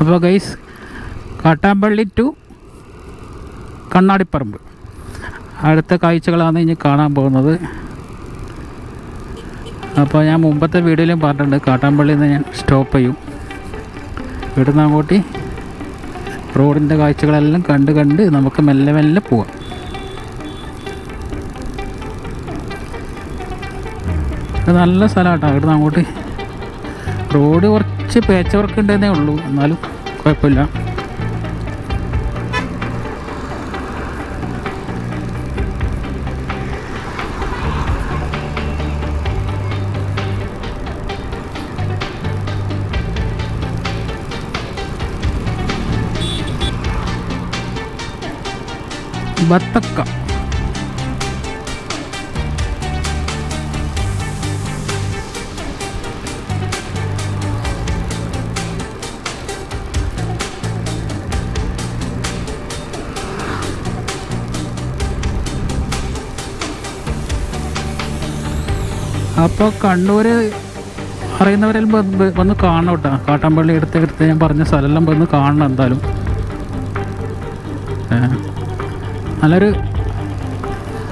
അപ്പോൾ guys Kattampally to Kannadiparamba. അടുത്ത കാഴ്ചകളാണ് ഇനി കാണാൻ പോകുന്നത്. അപ്പോൾ ഞാൻ മുമ്പത്തെ വീഡിയോയിലും പറഞ്ഞിട്ടുണ്ട് കാട്ടാമ്പള്ളിയിൽ നിന്ന് ഞാൻ സ്റ്റോപ്പ് ചെയ്യും. ഇവിടുന്ന് അങ്ങോട്ട് റോഡിന്റെ കാഴ്ചകളെല്ലാം കണ്ട് കണ്ട് നമുക്ക് മെല്ലെ മെല്ലെ പോവാം. നല്ല സ്ഥലമാട്ടോ ഇവിടുന്ന് അങ്ങോട്ട്. റോഡ് കുറച്ച് പേച്ചവർക്ക് ഉണ്ടെന്നേ ഉള്ളൂ എന്നാലും കുഴപ്പമില്ല. ബത്തക്ക അപ്പോൾ കണ്ണൂർ അറിയുന്നവരെല്ലാം വന്ന് കാണണം കേട്ടോ. കാട്ടാമ്പള്ളി എടുത്ത് എടുത്ത് ഞാൻ പറഞ്ഞ സ്ഥലമെല്ലാം വന്ന് കാണണം എന്തായാലും. നല്ലൊരു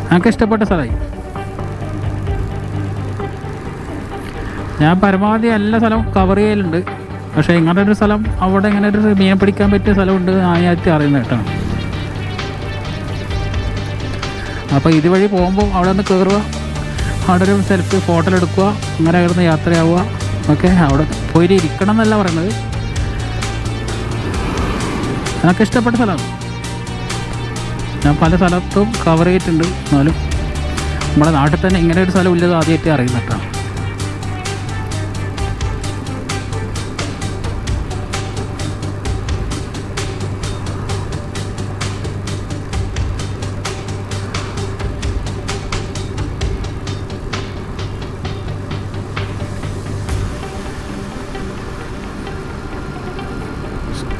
ഞങ്ങൾക്ക് ഇഷ്ടപ്പെട്ട സ്ഥലമായി. ഞാൻ പരമാവധി എല്ലാ സ്ഥലവും കവർ ചെയ്യലുണ്ട്. പക്ഷേ ഇങ്ങനെ ഒരു സ്ഥലം അവിടെ ഇങ്ങനെ ഒരു മീൻ പിടിക്കാൻ പറ്റിയ സ്ഥലമുണ്ട് ആയിട്ട് അറിയുന്നത് കേട്ടോ. അപ്പോൾ ഇതുവഴി പോകുമ്പോൾ അവിടെ നിന്ന് കയറുക അവിടെ ഒരു സെൽഫി ഫോട്ടോ എടുക്കുക അങ്ങനെ കിടന്ന് യാത്രയാവുക. ഓക്കെ അവിടെ പോയിട്ട് ഇരിക്കണം എന്നല്ല പറയുന്നത്. എനിക്ക് ഇഷ്ടപ്പെട്ട സ്ഥലമാണ് ഞാൻ പല സ്ഥലത്തും കവർ ചെയ്തിട്ടുണ്ട്. എന്നാലും നമ്മുടെ നാട്ടിൽ തന്നെ ഇങ്ങനെ ഒരു സ്ഥലം ഇല്ലത് ആദ്യമായിട്ട് അറിയുന്ന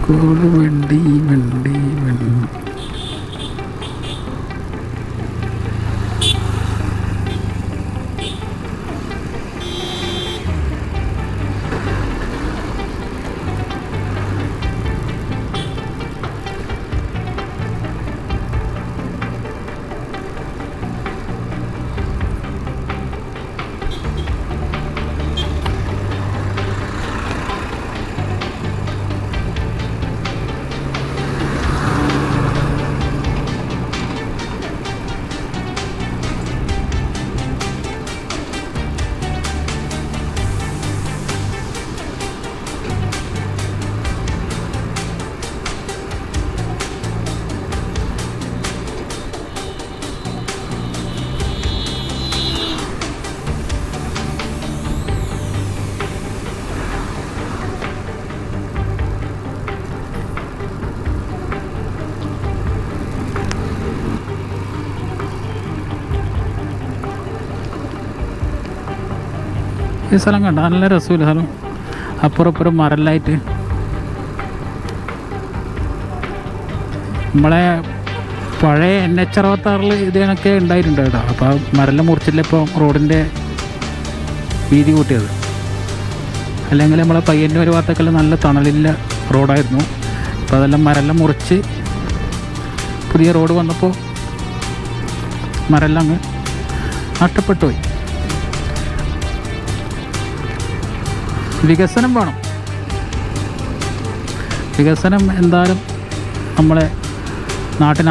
വണ്ടി വണ്ടി വണ്ടി. ഈ സ്ഥലം കണ്ട? നല്ല രസമില്ല സ്ഥലം. അപ്പുറം ഇപ്പുറം മരലായിട്ട് നമ്മളെ പഴയ എൻ എച്ച് അറുപത്താറിൽ ഇത് കണക്കെ ഉണ്ടായിട്ടുണ്ട് കേട്ടോ. അപ്പോൾ മരല മുറിച്ചില്ല ഇപ്പോൾ റോഡിന്റെ വീതി കൂട്ടിയത്. അല്ലെങ്കിൽ നമ്മളെ പയ്യന്റെ ഒരു ഭാഗത്തൊക്കെ നല്ല തണലില്ല റോഡായിരുന്നു. അപ്പോൾ അതെല്ലാം മരല മുറിച്ച് പുതിയ റോഡ് വന്നപ്പോൾ മരല അങ്ങ് നഷ്ടപ്പെട്ടു പോയി. വികസനം വേണം. വികസനം എന്തായാലും നമ്മളെ നാട്ടിന്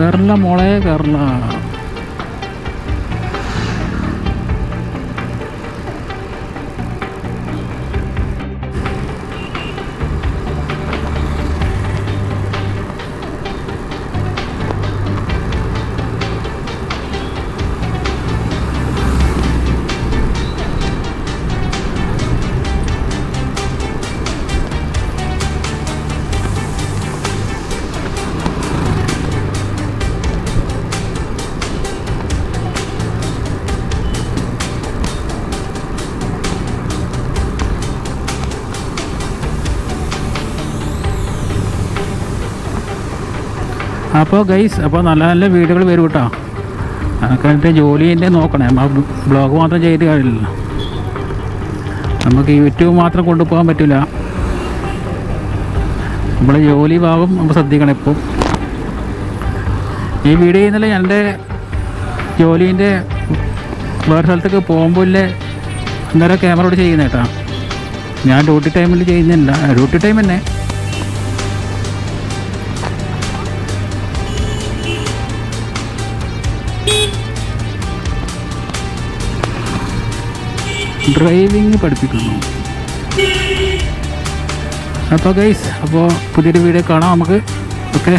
കേരള മോളെ കേരള. അപ്പോൾ ഗൈസ് അപ്പോൾ നല്ല നല്ല വീഡിയോകൾ വരും കേട്ടോ അതൊക്കെ എന്റെ ജോലിന്റെ നോക്കണേ. ആ ബ്ലോഗ് മാത്രം ചെയ്ത് കഴിയില്ല നമുക്ക് യൂട്യൂബ് മാത്രം കൊണ്ടുപോകാൻ പറ്റില്ല നമ്മളെ ജോലി ഭാഗം നമ്മൾ ശ്രദ്ധിക്കണം ഇപ്പം. ഈ വീഡിയോ ഇന്നലെ എന്റെ ജോലീന്റെ വേറെ സ്ഥലത്തേക്ക് പോകുമ്പോൾ ഇല്ലേ അന്നേരം ക്യാമറയോട് ചെയ്യുന്ന കേട്ടോ. ഞാൻ ഡ്യൂട്ടി ടൈമിൽ ചെയ്യുന്നില്ല. ഡ്യൂട്ടി ടൈം തന്നെ ഡ്രൈവിംഗ് പഠിപ്പിക്കുന്നു. അപ്പോൾ ഗൈസ് അപ്പോൾ പുതിയൊരു വീഡിയോ കാണാം നമുക്ക്. ഓക്കെ